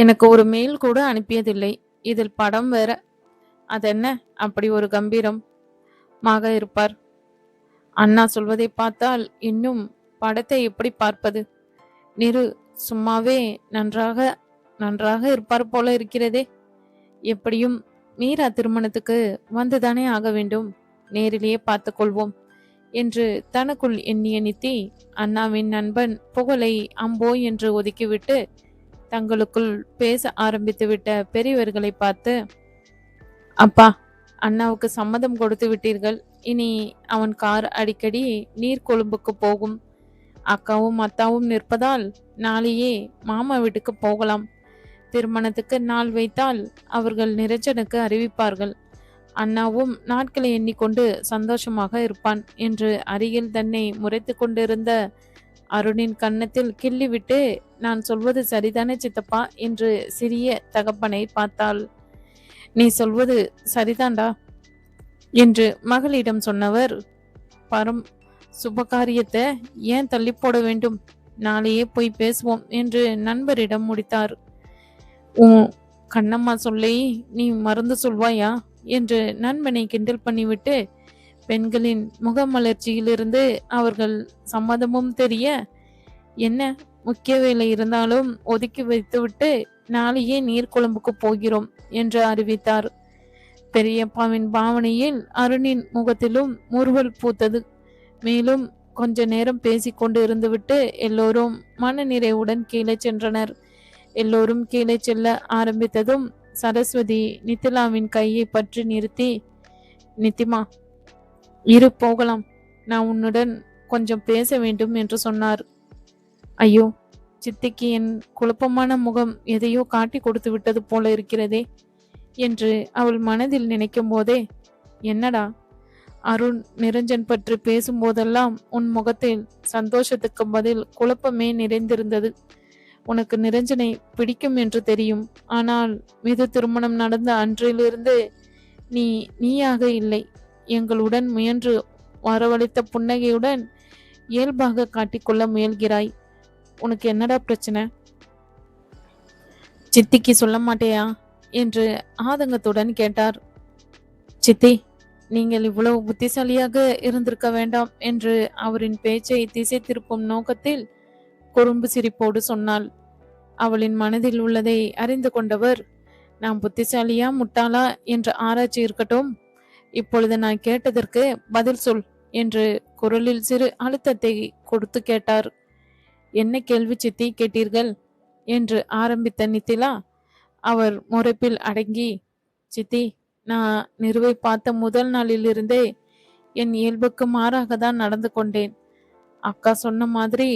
எனக்கு ஒரு மெயில் கூட அனுப்பியதில்லை. இதில் படம் வேற. அதென்ன? அப்படி ஒரு கம்பீரம். மாக இருப்பார். அண்ணா சொல்வதை பார்த்தால் இன்னும் படத்தை எப்படி பார்ப்பது? நிரு சும்மாவே நன்றாக நன்றாக இருப்பார் போல இருக்கிறதே. எப்படியும் மீரா திருமணத்துக்கு வந்துதானே ஆக வேண்டும். நேரிலேயே பார்த்து கொள்வோம் என்று தனக்குள் எண்ணிய நித்தி அண்ணாவின் நண்பன் புகழை அம்போ என்று ஒதுக்கிவிட்டு தங்களுக்குள் பேச ஆரம்பித்துவிட்ட பெரியவர்களை பார்த்து அப்பா அண்ணாவுக்கு சம்மதம் கொடுத்து விட்டீர்கள். இனி அவன் கார் அடிக்கடி நீர்கொழும்புக்கு போகும். அக்காவும் அத்தாவும் நிற்பதால் நாளையே மாமா வீட்டுக்கு போகலாம். திருமணத்துக்கு நாள் வைத்தால் அவர்கள் நிரஞ்சனுக்கு அறிவிப்பார்கள். அண்ணாவும் நாட்களை எண்ணிக்கொண்டு சந்தோஷமாக இருப்பான் என்று அருகில் தன்னை முறைத்து கொண்டிருந்த அருணின் கன்னத்தில் கிள்ளிவிட்டு நான் சொல்வது சரிதானே சித்தப்பா? என்று சிறிய தகப்பனை பார்த்தாள். நீ சொல்வது சரிதான்டா என்று மகளிடம் சொன்னவர் பரம் சுபகாரியத்தை ஏன் தள்ளி போட வேண்டும்? நாளையே போய் பேசுவோம் என்று நண்பரிடம் முடித்தார். உன் கண்ணம்மா சொல்லி நீ மறந்து சொல்வாயா? என்று நண்பனை கிண்டல் பண்ணிவிட்டு பெண்களின் முகமலர்ச்சியிலிருந்து அவர்கள் சம்மதமும் தெரிய என்ன? முக்கிய வேலை இருந்தாலும் ஒதுக்கி வைத்துவிட்டு நாளையே நீர்குழம்புக்கு போகிறோம் என்று அறிவித்தார். பெரியப்பாவின் பாவனையில் அருணின் முகத்திலும் முறுவல் பூத்தது. மேலும் கொஞ்ச நேரம் பேசிக்கொண்டு இருந்துவிட்டு எல்லோரும் மனநிறைவுடன் கீழே சென்றனர். எல்லோரும் கீழே செல்ல ஆரம்பித்ததும் சரஸ்வதி நித்திலாவின் கையை பற்றி நிறுத்தி நித்திமா இரு போகலாம். நான் உன்னுடன் கொஞ்சம் பேச வேண்டும் என்று சொன்னார். ஐயோ சித்திக்கு என் குழப்பமான முகம் எதையோ காட்டி கொடுத்து விட்டது போல இருக்கிறதே என்று அவள் மனதில் நினைக்கும் போதே என்னடா? அருண் நிரஞ்சன் பற்றி பேசும்போதெல்லாம் உன் முகத்தில் சந்தோஷத்துக்கு பதில் குழப்பமே நிறைந்திருந்தது. உனக்கு நிரஞ்சனை பிடிக்கும் என்று தெரியும். ஆனால் மிது திருமணம் நடந்த அன்றிலிருந்து நீ நீயாக இல்லை. எங்களுடன் முயன்று வரவழைத்த புன்னகையுடன் இயல்பாக காட்டிக்கொள்ள முயல்கிறாய். உனக்கு என்னடா பிரச்சனை? சித்திக்கு சொல்ல மாட்டேயா? என்று ஆதங்கத்துடன் கேட்டார். சித்தி நீங்கள் இவ்வளவு புத்திசாலியாக இருந்திருக்க வேண்டாம் என்று அவரின் பேச்சை திசை திருப்பும் நோக்கத்தில் குறும்பு சிரிப்போடு சொன்னாள். அவளின் மனதில் உள்ளதை அறிந்து கொண்டவர் நாம் புத்திசாலியா முட்டாளா என்ற ஆராய்ச்சி இருக்கட்டும். இப்பொழுது நான் கேட்டதற்கு பதில் சொல் என்று குரலில் சிறு அழுத்தத்தை கொடுத்து கேட்டார். என்ன கேள்வி சித்தி கேட்டீர்கள்? என்று ஆரம்பித்த நித்திலா அவர் முறைப்பில் அடங்கி சித்தி நான் நிறுவை பார்த்த முதல் நாளிலிருந்தே என் இயல்புக்கு மாறாக தான் நடந்து கொண்டேன். அக்கா சொன்ன மாதிரி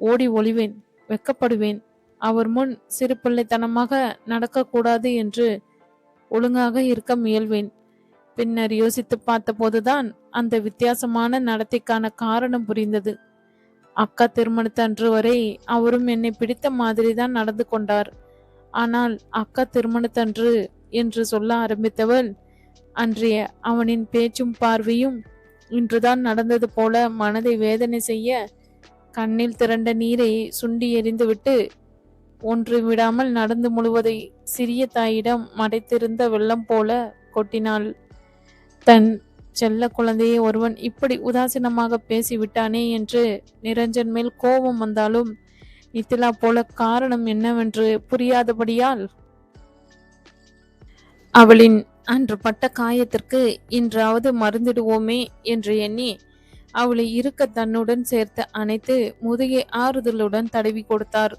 ஓடி ஒளிவேன் வெக்கப்படுவேன். அவர் முன் சிறு பிள்ளைத்தனமாக நடக்கக்கூடாது என்று ஒழுங்காக இருக்க முயல்வேன். பின்னர் யோசித்து பார்த்தபோதுதான் அந்த வித்தியாசமான நடத்தைக்கான காரணம் புரிந்தது. அக்கா திருமணத்தன்று வரை அவரும் என்னை பிடித்த மாதிரி தான் நடந்து கொண்டார். ஆனால் அக்கா திருமணத்தன்று என்று சொல்ல ஆரம்பித்தவள் அன்றைய அவனின் பேச்சும் பார்வையும் இன்றுதான் நடந்தது போல மனதை வேதனை செய்ய கண்ணில் திரண்ட நீரை சுண்டி எறிந்துவிட்டு ஒன்று விடாமல் நடந்து முழுவதை சிறிய தாயிடம் மடைத்திருந்த வெள்ளம் போல கொட்டினாள். தன் செல்ல குழந்தையை ஒருவன் இப்படி உதாசீனமாக பேசிவிட்டானே என்று நிரஞ்சன் மேல் கோபம் வந்தாலும் நித்திலா போல காரணம் என்னவென்று புரியாதபடியால் அவளின் அன்று பட்ட காயத்திற்கு இன்றாவது மருந்திடுவோமே என்று எண்ணி அவளை இருக்க தன்னுடன் சேர்த்து அணைத்து முதுகை ஆறுதலுடன் தடவி கொடுத்தார்.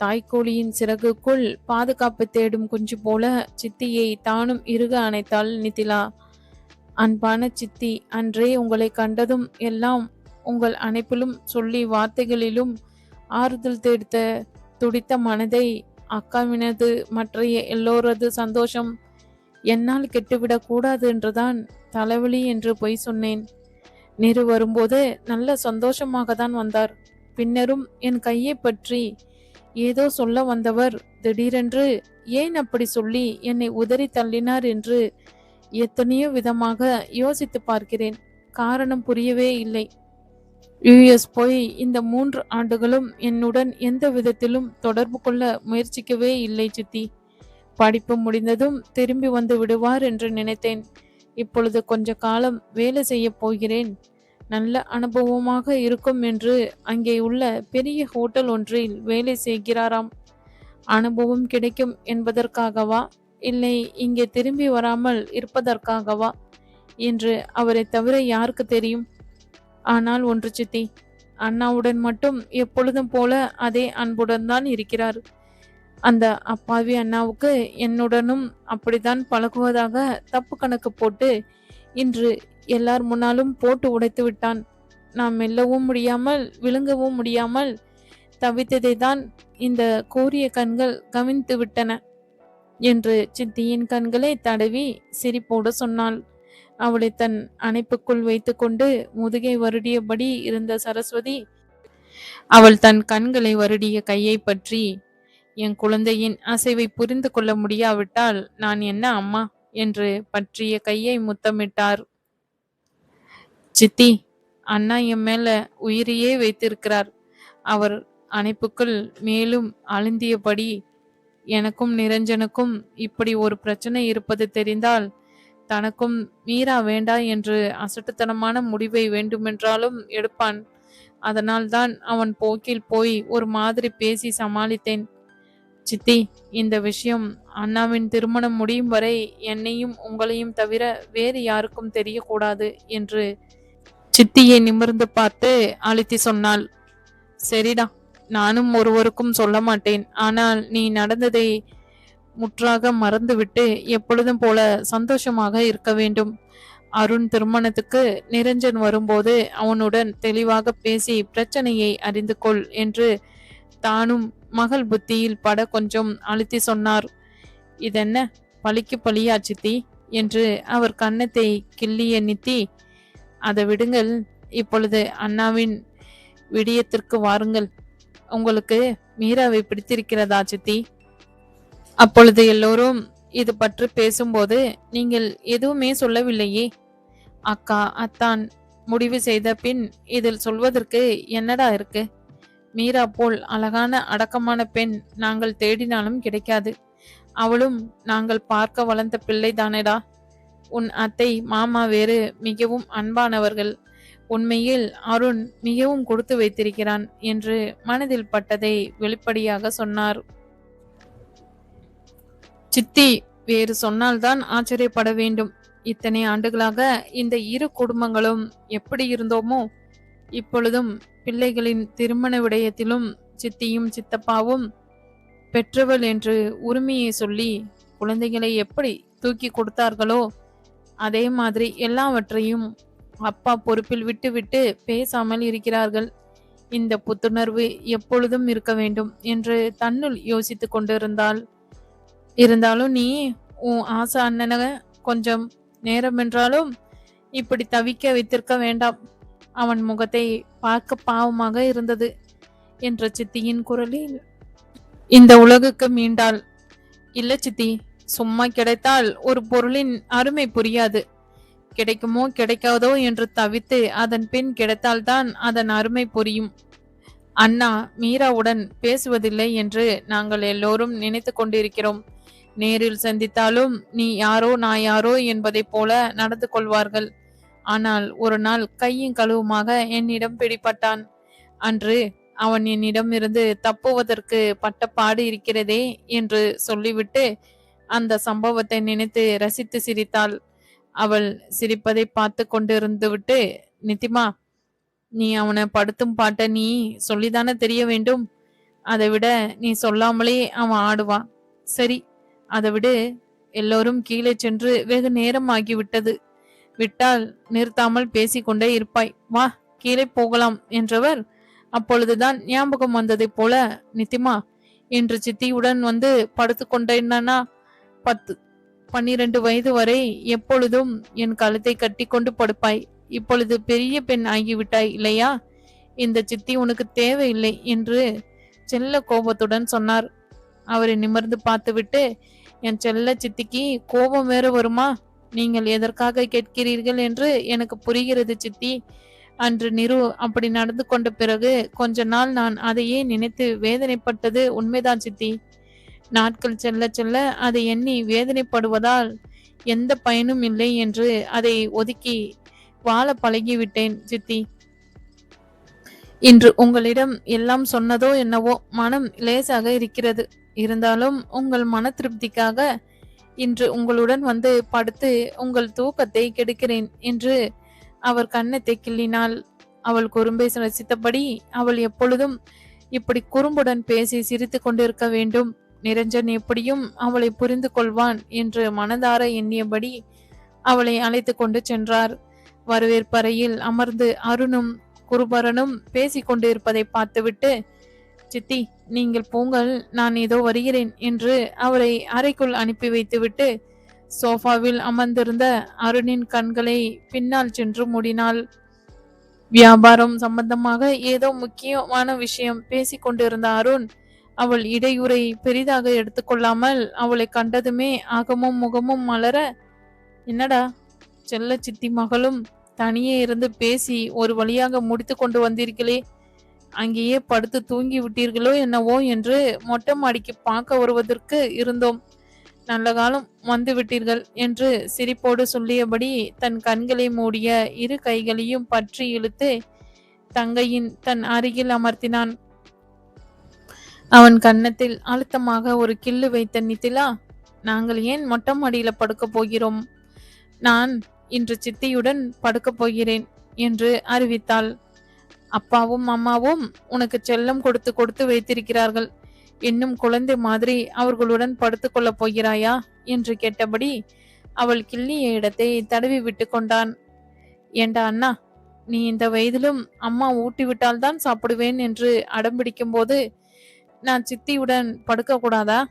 தாய்க்கோழியின் சிறகுக்குள் பாதுகாப்பு தேடும் குஞ்சு போல சித்தியை தானும் இறுக அணைத்தாள் நிதிலா அன்பான சித்தி அன்றே உங்களை கண்டதும் எல்லாம் உங்கள் அனைப்பிலும் சொல்லி வார்த்தைகளிலும் ஆறுதல் தேடுத்த துடித்த மனதை அக்காவினது மற்றைய எல்லோரது சந்தோஷம் என்னால் கெட்டுவிடக் கூடாது என்றுதான் தலைவலி என்று பொய் சொன்னேன். நிறு வரும்போது நல்ல சந்தோஷமாக தான் வந்தார். பின்னரும் என் கையை பற்றி ஏதோ சொல்ல வந்தவர் திடீரென்று ஏன் அப்படி சொல்லி என்னை உதறி தள்ளினார்? என்று எத்தனையோ விதமாக யோசித்து பார்க்கிறேன். காரணம் புரியவே இல்லை. யுஎஸ் போய் இந்த மூன்று ஆண்டுகளும் என்னுடன் எந்த விதத்திலும் தொடர்பு கொள்ள முயற்சிக்கவே இல்லை சித்தி. படிப்பு முடிந்ததும் திரும்பி வந்து விடுவார் என்று நினைத்தேன். இப்பொழுது கொஞ்ச காலம் வேலை செய்ய போகிறேன். நல்ல அனுபவமாக இருக்கும் என்று அங்கே உள்ள பெரிய ஹோட்டல் ஒன்றில் வேலை செய்கிறாராம். அனுபவம் கிடைக்கும் என்பதற்காகவா? இல்லை இங்கே திரும்பி வராமல் இருப்பதற்காகவா? என்று அவரை தவிர யாருக்கு தெரியும்? ஆனால் ஒன்று சித்தி அண்ணாவுடன் மட்டும் எப்பொழுதும் போல அதே அன்புடன் தான் இருக்கிறார். அந்த அப்பாவி அண்ணாவுக்கு என்னுடனும் அப்படித்தான் பழகுவதாக தப்பு கணக்கு போட்டு இன்று எல்லார் முன்னாலும் போட்டு உடைத்து விட்டான். நாம் மெல்லவும் முடியாமல் விழுங்கவும் முடியாமல் தவித்ததை தான் இந்த கூரிய கண்கள் கவிழ்த்து விட்டன. என்று சித்தியின் கண்களை தடவி சிரிப்போடு சொன்னாள். அவளை தன் அணைப்புக்குள் வைத்துக்கொண்டு முதுகை வருடியபடி இருந்த சரஸ்வதி அவள் தன் கண்களை வருடிய கையை பற்றி என் குழந்தையின் அசைவை புரிந்து கொள்ள முடியாவிட்டால் நான் என்ன அம்மா என்று பற்றிய கையை முத்தமிட்டார். சித்தி அண்ணா என் மேல உயிரையே வைத்திருக்கிறார். அவர் அணைப்புக்குள் மேலும் அழுந்தியபடி எனக்கும் நிரஞ்சனுக்கும் இப்படி ஒரு பிரச்சனை இருப்பது தெரிந்தால் தனக்கும் மீரா வேண்டா என்று அசட்டுத்தனமான முடிவை வேண்டுமென்றாலும் எடுப்பான். அதனால்தான் அவன் போக்கில் போய் ஒரு மாதிரி பேசி சமாளித்தேன். சித்தி இந்த விஷயம் அண்ணாவின் திருமணம் முடியும் வரை என்னையும் உங்களையும் தவிர வேறு யாருக்கும் தெரியக்கூடாது என்று சித்தியை நிமிர்ந்து பார்த்து அழுத்தி சொன்னாள். சரிடா நானும் ஒருவருக்கும் சொல்ல மாட்டேன். ஆனால் நீ நடந்ததை முற்றாக மறந்துவிட்டு எப்பொழுதும் போல சந்தோஷமாக இருக்க வேண்டும். அருண் திருமணத்துக்கு நிரஞ்சன் வரும்போது அவனுடன் தெளிவாக பேசி பிரச்சனையை அறிந்து கொள் என்று தானும் மகள் புத்தியில் பட கொஞ்சம் அழுத்தி சொன்னார். இதென்ன? பழிக்கு பழியா சித்தி என்று அவர் கன்னத்தை கிள்ளிய நித்தி. அதை விடுங்கள். இப்பொழுது அண்ணாவின் விடியத்திற்கு வாருங்கள். உங்களுக்கு மீராவை பிடித்திருக்கிறதா சித்தி? அப்பொழுது எல்லோரும் இது பற்றி பேசும்போது நீங்கள் எதுவுமே சொல்லவில்லையே? அக்கா அத்தான் முடிவு செய்த பின் இதில் சொல்வதற்கு என்னடா இருக்கு? மீரா போல் அழகான அடக்கமான பெண் நாங்கள் தேடினாலும் கிடைக்காது. அவளும் நாங்கள் பார்க்க வளர்ந்த பிள்ளை தானேடா உன் அத்தை மாமா வேறு மிகவும் அன்பானவர்கள். உண்மையில் அருண் மிகவும் கொடுத்து வைத்திருக்கிறான் என்று மனதில் பட்டதை வெளிப்படையாக சொன்னார். சித்தி வேறு சொன்னால்தான் ஆச்சரியப்பட வேண்டும். இத்தனை ஆண்டுகளாக இந்த இரு குடும்பங்களும் எப்படி இருந்தோமோ இப்பொழுதும் பிள்ளைகளின் திருமண விடயத்திலும் சித்தியும் சித்தப்பாவும் பெற்றவள் என்று உரிமையை சொல்லி குழந்தைகளை எப்படி தூக்கி கொடுத்தார்களோ அதே மாதிரி எல்லாவற்றையும் அப்பா பொறுப்பில் விட்டுவிட்டு பேசாமல் இருக்கிறார்கள். இந்த புத்துணர்வு எப்பொழுதும் இருக்க வேண்டும் என்று தன்னுள் யோசித்து கொண்டிருந்தாள். இருந்தாலும் நீ உன் ஆசை அண்ணனை கொஞ்சம் நேரம் என்றாலும் இப்படி தவிக்க வைத்திருக்க வேண்டாம். அவன் முகத்தை பார்க்க பாவமாக இருந்தது என்ற சித்தியின் குரலில். இந்த உலகுக்கு மீண்டாள் இல்ல சித்தி சும்மா கிடைத்தால் ஒரு பொருளின் அருமை புரியாது. கிடைக்குமோ கிடைக்காதோ என்று தவித்து அதன் பின் கிடைத்தால்தான் அதன் அருமை புரியும். அண்ணா மீராவுடன் பேசுவதில்லை என்று நாங்கள் எல்லோரும் நினைத்து கொண்டிருக்கிறோம். நேரில் சந்தித்தாலும் நீ யாரோ நான் யாரோ என்பதைப் போல நடந்து கொள்வார்கள். ஆனால் ஒரு நாள் கையும் கழுவுமாக என்னிடம் பிடிபட்டான். அன்று அவன் என்னிடம் இருந்து தப்புவதற்கு பட்டப்பாடு இருக்கிறதே என்று சொல்லிவிட்டு அந்த சம்பவத்தை நினைத்து ரசித்து சிரித்தாள். அவள் சிரிப்பதை பார்த்து கொண்டிருந்து விட்டு நித்திமா நீ அவனை படுத்தும் பாட்ட நீ சொல்லிதானே தெரிய வேண்டும்? அதை விட நீ சொல்லாமலே அவன் ஆடுவான். சரி அதை விடு. எல்லோரும் கீழே சென்று வெகு நேரம் ஆகிவிட்டது விட்டால் நிறுத்தாமல் பேசிக்கொண்டே இருப்பாய். வா கீழே போகலாம் என்றவர் அப்பொழுதுதான் ஞாபகம் வந்ததைப் போல நித்திமா என்று சித்தியுடன் வந்து படுத்து கொண்டேன்னா பத்து பன்னிரண்டு வயது வரை எப்பொழுதும் என் கழுத்தை கட்டி கொண்டு படுப்பாய். இப்பொழுது பெரிய பெண் ஆகிவிட்டாய் இல்லையா? இந்த சித்தி உனக்கு தேவையில்லை என்று செல்ல கோபத்துடன் சொன்னார். அவரை நிமிர்ந்து பார்த்துவிட்டு என் செல்ல சித்திக்கு கோபம் வேற வருமா? நீங்கள் எதற்காக கேட்கிறீர்கள் என்று எனக்கு புரிகிறது சித்தி. அன்று நிரு அப்படி நடந்து கொண்ட பிறகு கொஞ்ச நாள் நான் அதையே நினைத்து வேதனைப்பட்டது உண்மைதான் சித்தி. நாட்கள் செல்ல செல்ல அதை எண்ணி வேதனைப்படுவதால் எந்த பயனும் இல்லை என்று அதை ஒதுக்கி வாழ பழகிவிட்டேன் சித்தி. இன்று உங்களிடம் எல்லாம் சொன்னதோ என்னவோ மனம் லேசாக இருக்கிறது. இருந்தாலும் உங்கள் மன திருப்திக்காக இன்று உங்களுடன் வந்து படுத்து உங்கள் தூக்கத்தை கெடுக்கிறேன் என்று அவர் கண்ணத்தை கிள்ளினாள். அவள் குறும்பை ரசித்தபடி அவள் எப்பொழுதும் இப்படி குறும்புடன் பேசி சிரித்து கொண்டிருக்க வேண்டும். நிரஞ்சன் எப்படியும் அவளை புரிந்து கொள்வான் என்று மனதார எண்ணியபடி அவளை அழைத்து கொண்டு சென்றார். வரவேற்பறையில் அமர்ந்து அருணும் குருபரனும் பேசிக் கொண்டிருப்பதை பார்த்துவிட்டு சித்தி நீங்கள் போங்கள் நான் ஏதோ வருகிறேன் என்று அவரை அறைக்குள் அனுப்பி வைத்துவிட்டு சோஃபாவில் அமர்ந்திருந்த அருணின் கண்களை பின்னால் சென்று மூடினாள். வியாபாரம் சம்பந்தமாக ஏதோ முக்கியமான விஷயம் பேசிக் கொண்டிருந்த அருண் அவள் இடையூறை பெரிதாக எடுத்துக்கொள்ளாமல் அவளை கண்டதுமே அகமும் முகமும் மலர என்னடா? செல்ல சித்தி மகளும் தனியே இருந்து பேசி ஒரு வழியாக முடித்து கொண்டு வந்தீர்களே. அங்கேயே படுத்து தூங்கி விட்டீர்களோ என்னவோ என்று மொட்டை மாடிக்கு பார்க்க வருவதற்கு இருந்தோம். நல்ல காலம் வந்து விட்டீர்கள் என்று சிரிப்போடு சொல்லியபடி தன் கண்களை மூடிய இரு கைகளையும் பற்றி இழுத்து தங்கையின் தன் அருகில் அமர்த்தினான். அவன் கன்னத்தில் அழுத்தமாக ஒரு கில்லு வைத்த நித்திலா நாங்கள் ஏன் மொட்டை மாடியில படுக்க போகிறோம்? நான் இன்று சித்தியுடன் படுக்கப் போகிறேன் என்று அறிவித்தாள். அப்பாவும் அம்மாவும் உனக்கு செல்லம் கொடுத்து கொடுத்து வைத்திருக்கிறார்கள். இன்னும் குழந்தை மாதிரி அவர்களுடன் படுத்துக்கொள்ள போகிறாயா? என்று கேட்டபடி அவள் கிள்ளிய இடத்தை தடவி விட்டு கொண்டான். ஏண்டா அண்ணா நீ இந்த வயதிலும் அம்மா ஊட்டி விட்டால்தான் சாப்பிடுவேன் என்று அடம்பிடிக்கும் போது நான் சித்தியுடன் படுக்க கூடாதா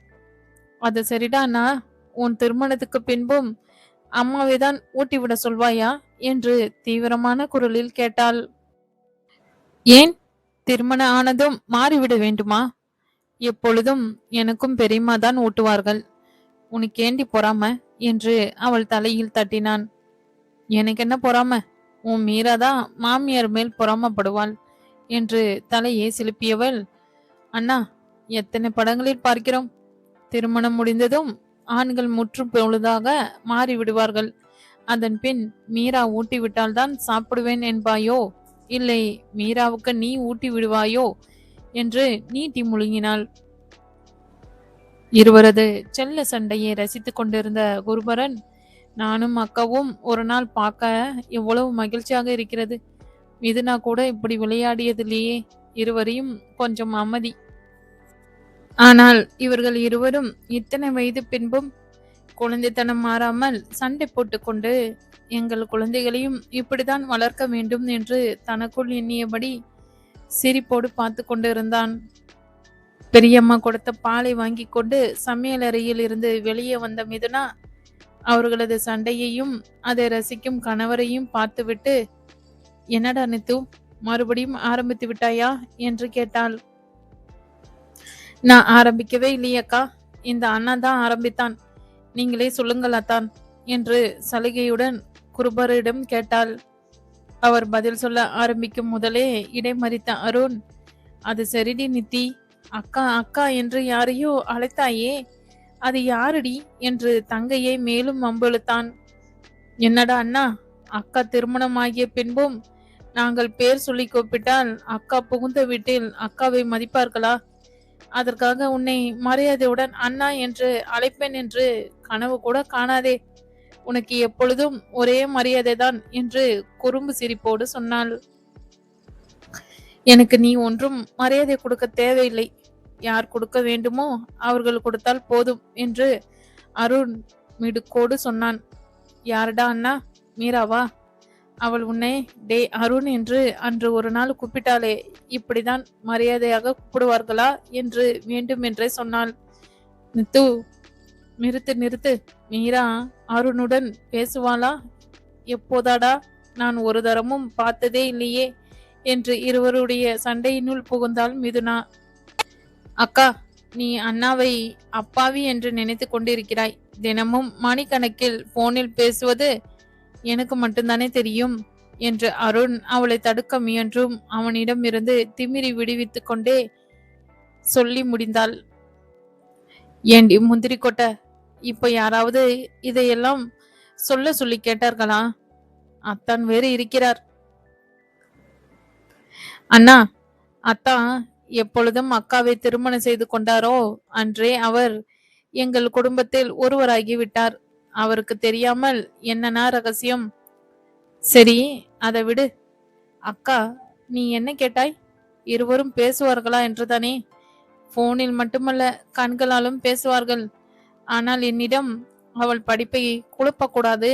அது சரிடா அண்ணா. உன் திருமணத்துக்கு பின்பும் அம்மாவை தான் ஊட்டிவிட சொல்வாயா? என்று தீவிரமான குரலில் கேட்டாள். ஏன்? திருமணம் ஆனதும் மாறிவிட வேண்டுமா? எப்பொழுதும் எனக்கும் பெரியம்மா தான் ஊட்டுவார்கள். உனக்கு ஏண்டி பொறாம? என்று அவள் தலையில் தட்டினான். எனக்கு என்ன பொறாம? உன் மீராதான் மாமியார் மேல் பொறாமப்படுவாள் என்று தலையை சிலுப்பியவள் அண்ணா எத்தனை படங்களில் பார்க்கிறோம்? திருமணம் முடிந்ததும் ஆண்கள் முற்றும் பொழுதாக மாறிவிடுவார்கள். அதன் பின் மீரா ஊட்டி விட்டால்தான் சாப்பிடுவேன் என்பாயோ? இல்லை மீராவுக்கு நீ ஊட்டி விடுவாயோ என்று நீட்டி முழுங்கினாள். இருவரது செல்ல சண்டையை ரசித்துக் கொண்டிருந்த குருபரன் நானும் அக்காவும் ஒரு நாள் பார்க்க எவ்வளவு மகிழ்ச்சியாக இருக்கிறது. மிதுனா கூட இப்படி விளையாடியதிலேயே இருவரையும் கொஞ்சம் அமைதி ஆனால் இவர்கள் இருவரும் இத்தனை வயது பின்பும் குழந்தைத்தனம் மாறாமல் சண்டை போட்டுக்கொண்டு எங்கள் குழந்தைகளையும் இப்படிதான் வளர்க்க வேண்டும் என்று தனக்குள் எண்ணியபடி சிரிப்போடு பார்த்து கொண்டிருந்தான். பெரியம்மா கொடுத்த பாலை வாங்கி கொண்டு சமையலறையில் இருந்து வெளியே வந்த மிதுனா அவர்களது சண்டையையும் அதை ரசிக்கும் கணவரையும் பார்த்துவிட்டு என்னடா நித்து மறுபடியும் ஆரம்பித்து விட்டாயா? என்று கேட்டாள். நான் ஆரம்பிக்கவே இல்லையக்கா இந்த அண்ணா தான் ஆரம்பித்தான். நீங்களே சொல்லுங்கள் அத்தான் என்று சலுகையுடன் குருபரிடம் கேட்டாள். அவர் பதில் சொல்ல ஆரம்பிக்கும் முதலே இடைமறித்த அருண் அது சரிடி நித்தி. அக்கா அக்கா என்று யாரையோ அழைத்தாயே. அது யாரடி? என்று தங்கையை மேலும் அம்பெழுத்தான். என்னடா அண்ணா அக்கா திருமணமாகிய பின்பும் நாங்கள் பேர் சொல்லி கூப்பிட்டால் அக்கா புகுந்த வீட்டில் அக்காவை மதிப்பார்களா? அதற்காக உன்னை மரியாதையுடன் அண்ணா என்று அழைப்பேன் என்று கனவு கூட காணாதே. உனக்கு எப்பொழுதும் ஒரே மரியாதை தான் என்று குறும்பு சிரிப்போடு சொன்னாள். எனக்கு நீ ஒன்றும் மரியாதை கொடுக்க தேவையில்லை. யார் கொடுக்க வேண்டுமோ அவர்கள் கொடுத்தால் போதும் என்று அருண் மிடுக்கோடு சொன்னான். யாரடா அண்ணா? மீராவா? அவள் உன்னை டே அருண் என்று அன்று ஒரு நாள் கூப்பிட்டாளே இப்படிதான் மரியாதையாக கூப்பிடுவார்களா? என்று வேண்டுமென்றே சொன்னாள். நித்து நிறுத்து நிறுத்து. மீரா அருணுடன் பேசுவாளா? எப்போதாடா? நான் ஒரு தரமும் பார்த்ததே இல்லையே என்று இருவருடைய சண்டையினுள் புகுந்தாள் மிதுனா. அக்கா நீ அண்ணாவை அப்பாவி என்று நினைத்து கொண்டிருக்கிறாய். தினமும் மணிக்கணக்கில் போனில் பேசுவது எனக்கு மட்டும்தானே தெரியும்? என்று அருண் அவளை தடுக்க முயன்றும் அவனிடம் இருந்து திமிரி விடுவித்துக் கொண்டே சொல்லி முடிந்தாள். ஏண்டி முந்திரி கொட்டை இப்ப யாராவது இதையெல்லாம் சொல்ல சொல்லி கேட்டார்களா? அத்தான் வேறு இருக்கிறார். அண்ணா அத்தான் எப்பொழுதும் அக்காவை திருமணம் செய்து கொண்டாரோ? அன்றே அவர் எங்கள் குடும்பத்தில் ஒருவராகி விட்டார். அவருக்கு தெரியாமல் என்னன்னா ரகசியம்? சரி அதை விடு. அக்கா நீ என்ன கேட்டாய்? இருவரும் பேசுவார்களா என்றுதானே? போனில் மட்டுமல்ல கண்களாலும் பேசுவார்கள். ஆனால் என்னிடம் அவள் படிப்பை குழப்பக்கூடாது.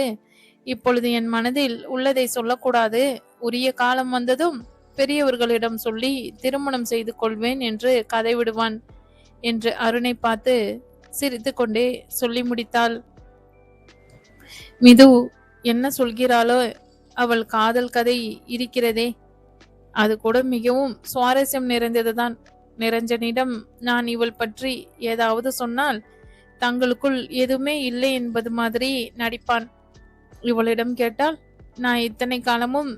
இப்பொழுது என் மனதில் உள்ளதை சொல்லக்கூடாது. உரிய காலம் வந்ததும் பெரியவர்களிடம் சொல்லி திருமணம் செய்து கொள்வேன் என்று கதை விடுவான் என்று அருணை பார்த்து சிரித்து கொண்டே சொல்லி முடித்தாள். மிது என்ன சொல்கிறாளோ அவள் காதல் கதை இருக்கிறதே. அது கூட மிகவும் சுவாரஸ்யம் நிறைந்ததுதான். நிரஞ்சனிடம் நான் இவள் பற்றி ஏதாவது சொன்னால் தங்களுக்குள் எதுவுமே இல்லை என்பது மாதிரி நடிப்பான். இவளிடம் கேட்டால் நான் இத்தனை காலமும்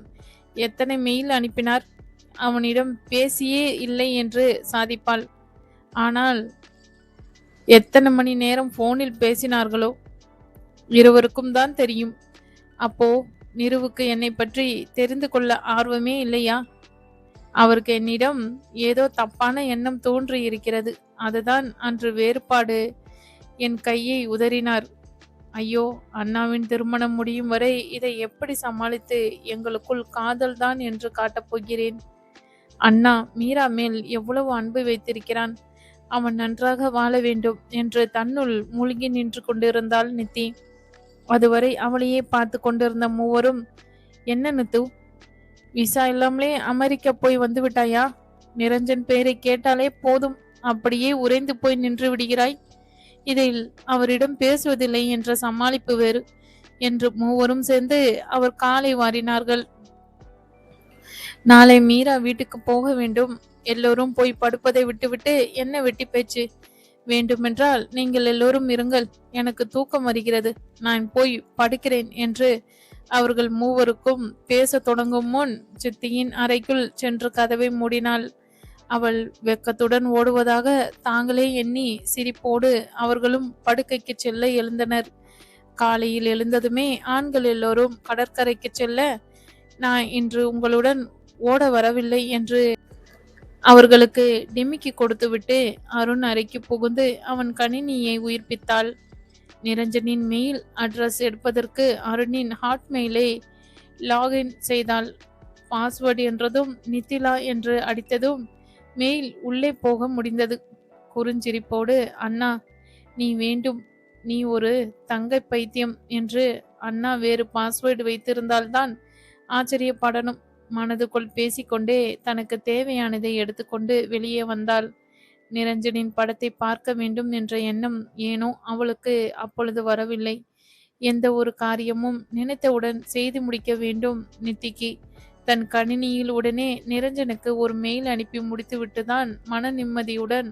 எத்தனை மெயில் அனுப்பினார்? அவனிடம் பேசியே இல்லை என்று சாதிப்பாள். ஆனால் எத்தனை மணி நேரம் போனில் பேசினார்களோ? இருவருக்கும் தான் தெரியும். அப்போ நிருவுக்கு என்னை பற்றி தெரிந்து கொள்ள ஆர்வமே இல்லையா? அவருக்கு என்னிடம் ஏதோ தப்பான எண்ணம் தோன்றி இருக்கிறது. அதுதான் அன்று வேறுபாடு. என் கையை உதறினார். ஐயோ அண்ணாவின் திருமணம் முடியும் வரை இதை எப்படி சமாளித்து எங்களுக்குள் காதல் தான் என்று காட்டப் போகிறேன்? அண்ணா மீரா மேல் எவ்வளவு அன்பு வைத்திருக்கிறான்? அவன் நன்றாக வாழ வேண்டும் என்று தன்னுள் மூழ்கி நின்று கொண்டிருந்தாள் நித்தி. அதுவரை அவளையே பார்த்து கொண்டிருந்த மூவரும் என்ன நித்து விசா இல்லாமலே அமெரிக்கா போய் வந்து விட்டாயா? நிரஞ்சன் பெயரை கேட்டாலே போதும் அப்படியே உறைந்து போய் நின்று விடுகிறாய். இதில் அவரிடம் பேசுவதில்லை என்ற சமாளிப்பு வேறு என்று மூவரும் சேர்ந்து அவர் காலை வாரினார்கள். நாளை மீரா வீட்டுக்கு போக வேண்டும். எல்லோரும் போய் படுப்பதை விட்டுவிட்டு என்ன வெட்டி பேச்சு? வேண்டுமென்றால் நீங்கள் எல்லோரும் இருங்கள். எனக்கு தூக்கம் வருகிறது. நான் போய் படுக்கிறேன் என்று அவர்கள் மூவருக்கும் பேச தொடங்கும் முன் சித்தியின் அறைக்குள் சென்று கதவை மூடினாள். அவள் வெக்கத்துடன் ஓடுவதாக தாங்களே எண்ணி சிரிப்போடு அவர்களும் படுக்கைக்கு செல்ல எழுந்தனர். காலையில் எழுந்ததுமே ஆண்கள் எல்லோரும் கடற்கரைக்கு செல்ல நான் இன்று உங்களுடன் ஓட வரவில்லை என்று அவர்களுக்கு டிமிக்கி கொடுத்துவிட்டு அருண் அறைக்கு புகுந்து அவன் கணினியை உயிர்ப்பித்தாள். நிரஞ்சனின் மெயில் அட்ரஸ் எடுப்பதற்கு அருணின் ஹாட்மெயிலை லாகின் செய்தாள். பாஸ்வேர்டு என்றதும் நித்திலா என்று அடித்ததும் மெயில் உள்ளே போக முடிந்தது. குறுஞ்சிரிப்போடு அண்ணா நீ வேண்டும். நீ ஒரு தங்கை பைத்தியம் என்று அண்ணா வேறு பாஸ்வேர்டு வைத்திருந்தால்தான் ஆச்சரியப்படணும். மனதுக்குள் பேசிக்கொண்டே தனக்கு தேவையானதை எடுத்துக்கொண்டு வெளியே வந்தாள். நிரஞ்சனின் படத்தை பார்க்க வேண்டும் என்ற எண்ணம் ஏனோ அவளுக்கு அப்பொழுது வரவில்லை. எந்த ஒரு காரியமும் நினைத்தவுடன் செய்து முடிக்க வேண்டும் நித்திக்கு. தன் கணினியில் உடனே நிரஞ்சனுக்கு ஒரு மெயில் அனுப்பி முடித்துவிட்டுதான் மன நிம்மதியுடன்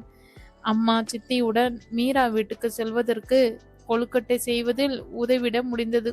அம்மா சித்தியுடன் மீரா வீட்டுக்கு செல்வதற்கு கொழுக்கட்டை செய்வதில் உதவிட முடிந்தது.